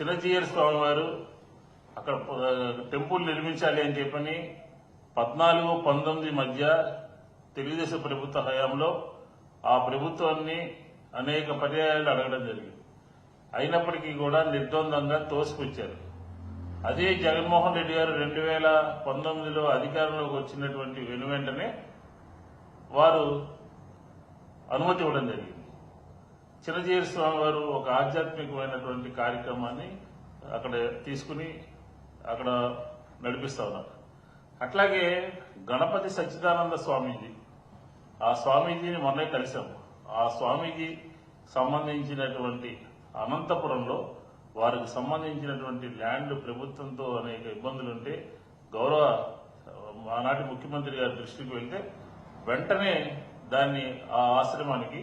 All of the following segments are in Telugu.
చిరంజీవి స్వామి వారు అక్కడ టెంపుల్ నిర్మించాలి అని చెప్పని పద్నాలుగు పంతొమ్మిది మధ్య తెలుగుదేశం ప్రభుత్వ హయాంలో ఆ ప్రభుత్వాన్ని అనేక పర్యాయాలు అడగడం జరిగింది. అయినప్పటికీ కూడా నిర్ద్వందంగా తోసుకొచ్చారు. అదే జగన్మోహన్ రెడ్డి గారు రెండు వేల పంతొమ్మిదిలో అధికారంలోకి వచ్చినటువంటి వెను వెంటనే వారు అనుమతి ఇవ్వడం జరిగింది. చిరంజీవి స్వామి వారు ఒక ఆధ్యాత్మికమైనటువంటి కార్యక్రమాన్ని అక్కడ తీసుకుని అక్కడ నడిపిస్తా ఉన్నారు. అట్లాగే గణపతి సచ్చిదానంద స్వామీజీ ఆ స్వామీజీని మొన్నే కలిశాము. ఆ స్వామీజీ సంబంధించినటువంటి అనంతపురంలో వారికి సంబంధించినటువంటి ల్యాండ్ ప్రభుత్వంతో అనేక ఇబ్బందులుంటే గౌరవ ఆనాటి ముఖ్యమంత్రి గారి దృష్టికి వెళ్తే వెంటనే దాన్ని ఆ ఆశ్రమానికి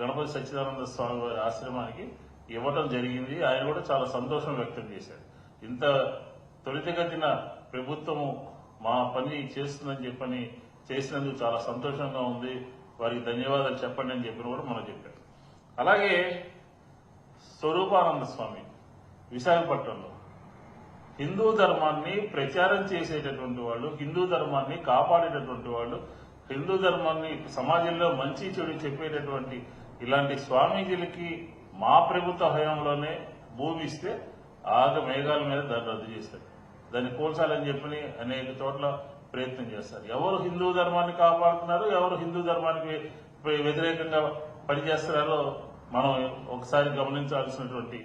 గణపతి సచ్చిదానంద స్వామి వారి ఆశ్రమానికి ఇవ్వటం జరిగింది. ఆయన కూడా చాలా సంతోషం వ్యక్తం చేశారు. ఇంత త్వరితగతిన ప్రభుత్వము మా పని చేస్తుందని చెప్పని చేసినందుకు చాలా సంతోషంగా ఉంది. వారికి ధన్యవాదాలు చెప్పండి అని చెప్పిన కూడా మనం చెప్పారు. అలాగే స్వరూపానంద స్వామి విశాఖపట్నంలో హిందూ ధర్మాన్ని ప్రచారం చేసేటటువంటి వాళ్ళు హిందూ ధర్మాన్ని కాపాడేటటువంటి వాళ్ళు హిందూ ధర్మాన్ని సమాజంలో మంచి చెడు చెప్పేటటువంటి ఇలాంటి స్వామీజీలకి మా ప్రభుత్వ హయాంలోనే భూమి ఇస్తే ఆగ మేఘాల మీద దాన్ని రద్దు చేస్తారు దాన్ని కోల్చాలని చెప్పని అనేక చోట్ల ప్రయత్నం చేస్తారు. ఎవరు హిందూ ధర్మాన్ని కాపాడుతున్నారు ఎవరు హిందూ ధర్మానికి వ్యతిరేకంగా పనిచేస్తున్నారో మనం ఒకసారి గమనించాల్సినటువంటి